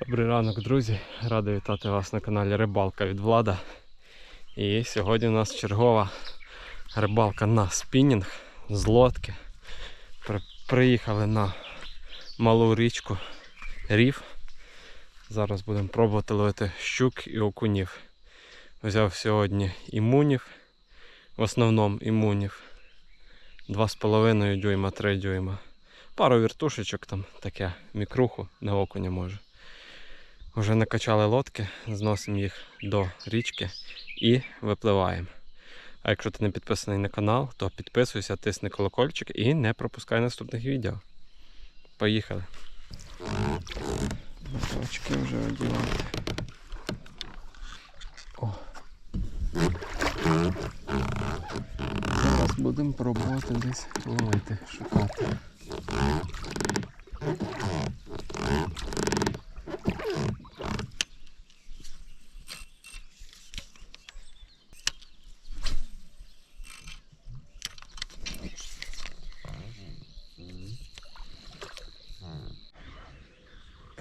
Добрий ранок, друзі. Радий вітати вас на каналі Рибалка від Влада. І сьогодні у нас чергова рибалка на спінінг з лодки. При- Приїхали на малу річку Рів. Зараз будемо пробувати ловити щук і окунів. Взяв сьогодні імунів, в основному імунів. 2,5 дюйма, 3 дюйма. Пару віртушечок там таке, мікруху, не окуня може. Вже накачали лодки, зносимо їх до річки і випливаємо. А якщо ти не підписаний на канал, то підписуйся, тисни колокольчик і не пропускай наступних відео. Поїхали. Очки вже одягати. Зараз будемо пробувати десь ловити, шукати.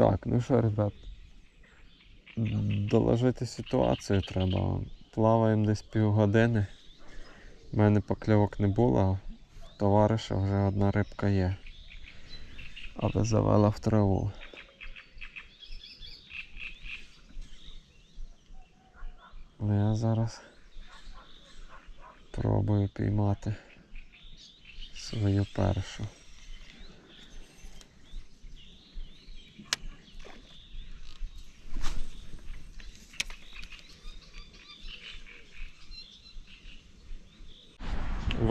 Так, ну що, ребят, доложити ситуацію треба. Плаваємо десь півгодини. У мене покльовок не було, а товариша вже одна рибка є. Але завела в траву. Я зараз пробую піймати свою першу.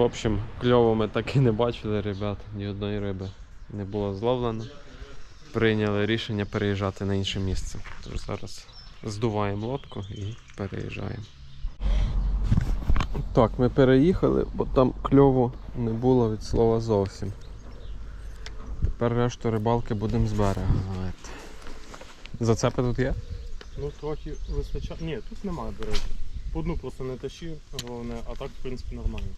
В общем, кльово ми так і не бачили, ребят, ні одної риби не було зловлено. Прийняли рішення переїжджати на інше місце. Тож зараз здуваємо лодку і переїжджаємо. Так, ми переїхали, бо там кльову не було від слова зовсім. Тепер решту рибалки будемо з берега. Зацепи тут є? Ну трохи вистачає. Ні, тут немає, до речі. По одну просто не тащив, головне, а так в принципі нормально.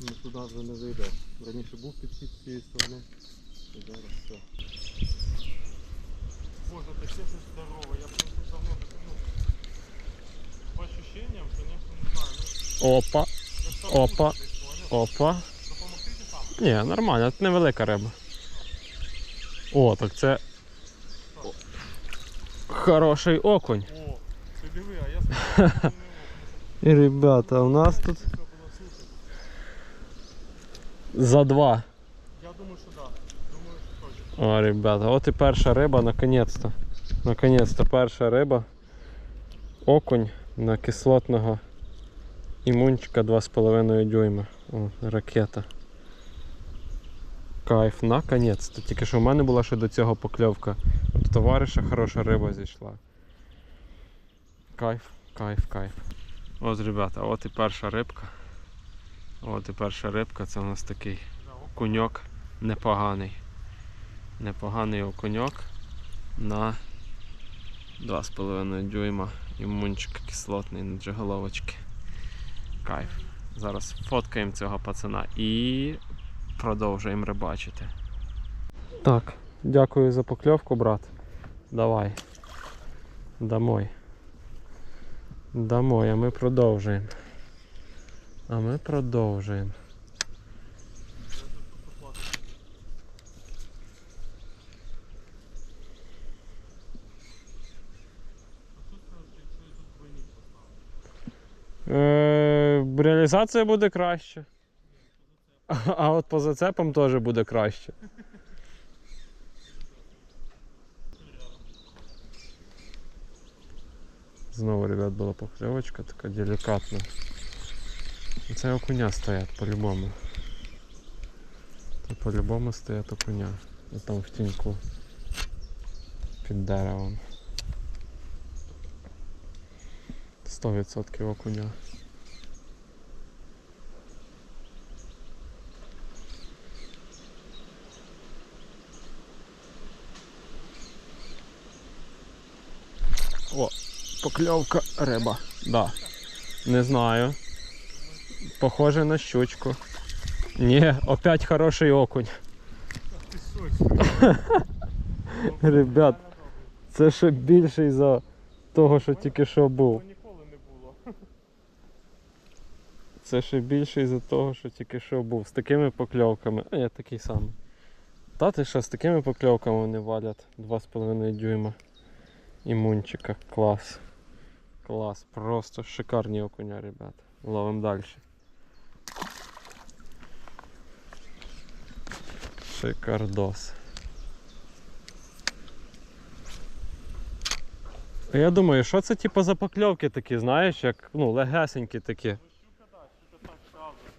Ну туди вже не зайдеш. Раніше був підхід з цієї сторони. І зараз все. Боже, таке щось здорове, я тут давно ну. По ощущениям, звісно, не знаю. Ну, Опа, Опа. опа. Допомогти чи сам? Ні, нормально, це невелика риба. О, так це. Хороший окунь. О, ти диви, а я сказав, І ребята, у нас тут що. За два. Я думаю, що так. Думаю, що точно. О, ребята, от і перша риба, наконець-то. Наконець-то перша риба. Окунь на кислотного імунчика 2,5 дюйма. О, ракета. Кайф, наконець-то. Тільки що в мене була ще до цього покльовка. От товариша хороша риба зійшла. Кайф, кайф, кайф. От, ребята, от і перша рибка. От і перша рибка, це у нас такий куньок непоганий. Непоганий окуньок на 2,5 дюйма імунчик кислотний на джиголовочки. Кайф. Зараз фоткаємо цього пацана і продовжуємо рибачити. Так, дякую за покльовку, брат. Давай. Домой. Домой, а ми продовжуємо. А ми продовжуємо. Е, реалізація буде краще. А, а от по зацепам теж буде краще. Знову, ребят, була покльовочка така делікатна. Це окуня стоять по-любому. По-любому стоять окуня. І там в тіньку під деревом. 100% окуня. О, покльовка риба. Да. Не знаю. Похоже на щучку. Ні, опять хороший окунь. Ребят, це ще більший за того, що тільки що був. не. Це ще більший за того, що тільки що був. З такими покльовками. А я такий самий. Та ти що, з такими покльовками вони валять 2,5 дюйма. І мунчика. Клас. Клас. Просто шикарні окуня, ребят. Ловим далі. Шикардос. Я думаю, що це типу за покльовки такі, знаєш, як ну, легесенькі такі.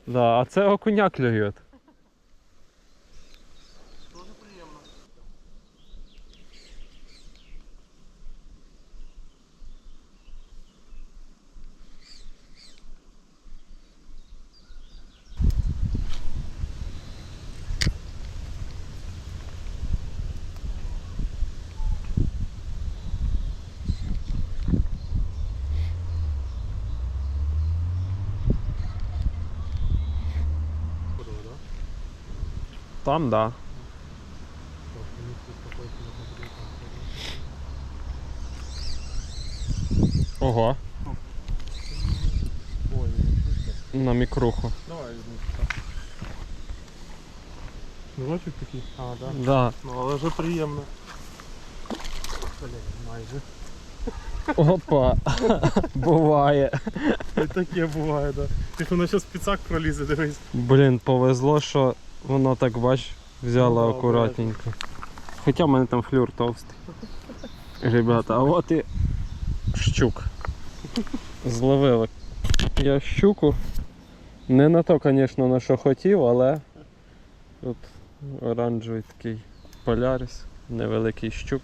Да, а це окуня клює. Дуже приємно. Там, да. Ого, Ой, на мікруху. Давай. Шнурочок такий? А, да. Да. Ну, але вже приємно. Блін, майже. Опа. Буває. І таке буває, да. Ти воно зараз піцак пролізе, дивись. Блін, повезло, що воно так бач, взяло Ну акуратненько. Хоча в мене там флюр товстий. Ребята, а от і щук. Зловили. Я щуку. Не на то, звісно, на що хотів, але тут оранжевий такий полярис, невеликий щук.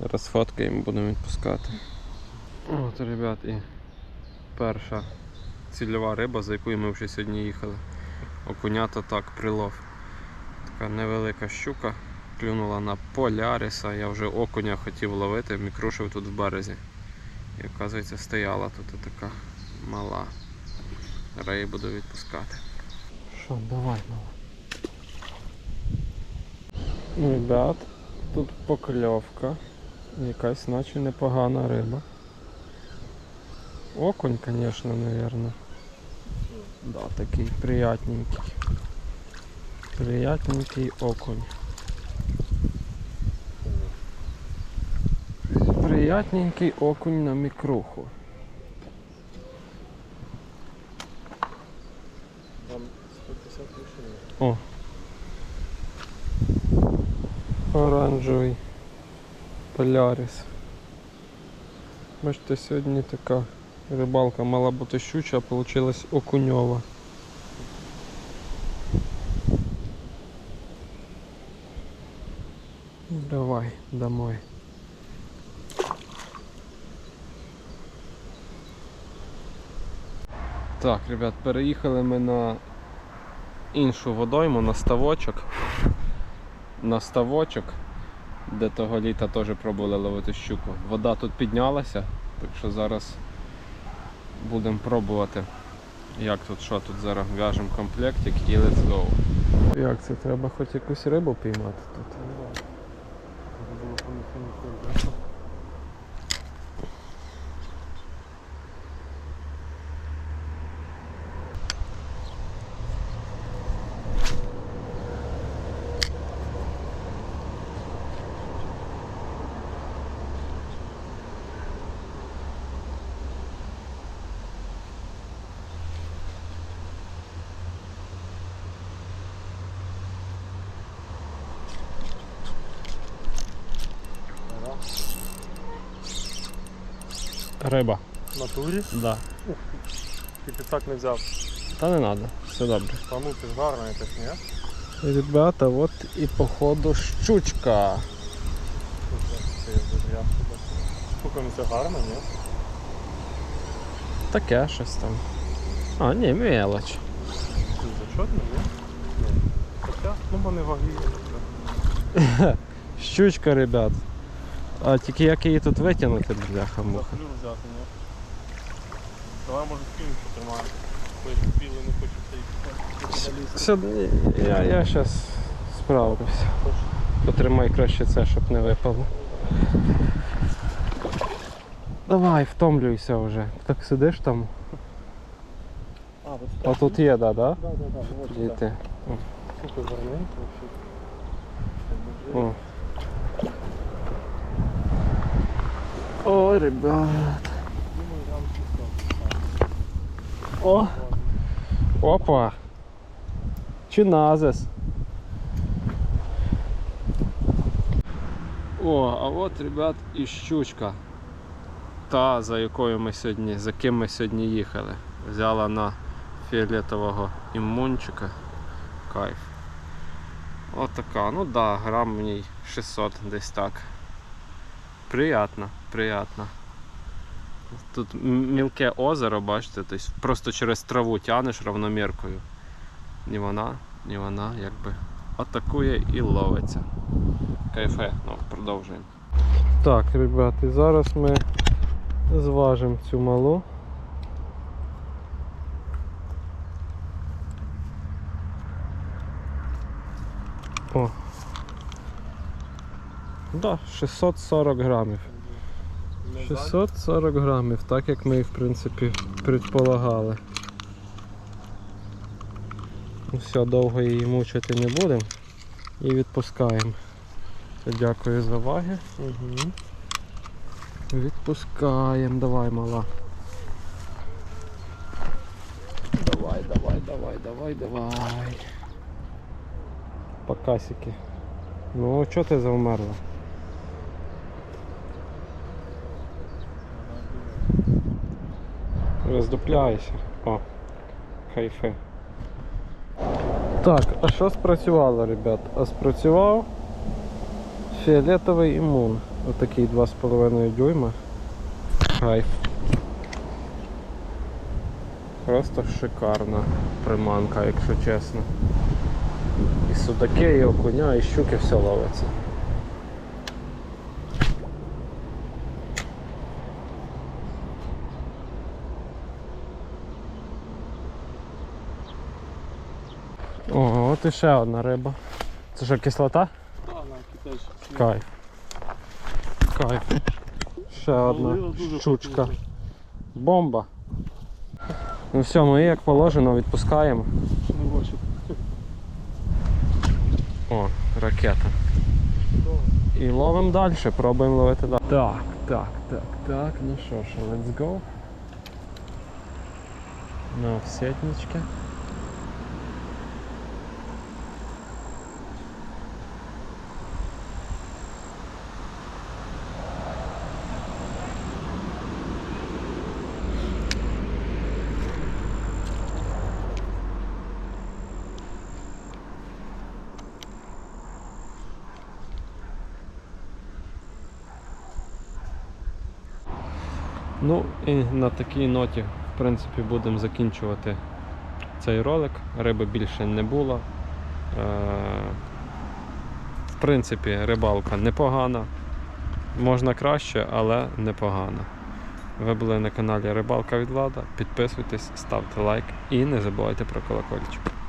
Зараз фоткаємо, будемо відпускати. От, ребят, і перша цільова риба, за якою ми вже сьогодні їхали. Окунята так прилов. Така невелика щука. Клюнула на поляриса. Я вже окуня хотів ловити, мікрушив тут в березі. І оказується стояла тут така мала. Зараз її буду відпускати. Що, давай, мала. Ребят, тут покльовка. Якась наче непогана риба. Окунь, конечно, наверное. Да, такий приятненький. Приятненький окунь. Приятненький окунь на мікруху. Там 150 машин. О. Оранжевий полярис. Бачите, сьогодні така рибалка мала бути щуча, а вийшла окуньова. Давай, домой. Так, ребят, переїхали ми на іншу водойму, на ставочок. На ставочок, де того літа теж пробували ловити щуку. Вода тут піднялася, так що зараз будемо пробувати. Як тут, що тут зараз в'яжемо комплектик і let's go. Як це треба хоч якусь рибу піймати тут? Треба було понести ніколи, да? Риба. В натурі? Да. Ти піцак не взяв. Та не треба, все добре. Та ну ти ж гарна якась, ні? Ребята, от і походу щучка. Штука ну це гарна, ні? Таке щось там. А, ні, мелоч. Ти зачетно, ні? Ні. Хоча, ну вони ваги. Щучка, ребят. А тільки як її тут витягнути, бляха муха. Взяти, ні? Давай може скинь, що тримає. Пили не хочеться їх Сюди, я, я зараз справлюся. Потримай краще це, щоб не випало. Давай, втомлюйся вже. Так сидиш там. А, вот А тут є, да, да? Да, да, да. Діти. Супер гарненько. О. Ой, ребят. О. Опа. Чиназис. О, а от, ребят, і щучка. Та, за якою ми сьогодні, за ким ми сьогодні їхали. Взяла на фіолетового імунчика. Кайф. От така, ну да, грам в ній 600 десь так. Приятно, приятно. Тут мілке озеро, бачите, тобто просто через траву тянеш равноміркою. Ні вона, ні вона якби атакує і ловиться. Кайфе, ну, продовжуємо. Так, ребята, зараз ми зважимо цю малу. О. Да, 640 грамів. 640 грамів, так як ми, в принципі, предполагали. Ну все, довго її мучити не будемо і відпускаємо. Дякую за ваги. Угу. Відпускаємо, давай, мала. Давай, давай, давай, давай, давай. Покасики. Ну, чого ти завмерла? Роздупляйся. О, кайфи. Так, а що спрацювало, ребят? А спрацював фіолетовий імун. Отакий 2,5 дюйма. Кайф. Просто шикарна приманка, якщо чесно. І судаки, і окуня, і щуки все ловиться. Ого, от і ще одна риба. Це що, кислота? Кайф. Кайф. Ще одна щучка. Бомба. Ну все, ми як положено відпускаємо. О, ракета. І ловимо далі, пробуємо ловити далі. Так, так, так, так. Ну що ж, let's go. На офсетнички. Ну і на такій ноті, в принципі, будемо закінчувати цей ролик. Риби більше не було. Е, В принципі, рибалка непогана. Можна краще, але непогана. Ви були на каналі Рибалка від Влада. Підписуйтесь, ставте лайк і не забувайте про колокольчик.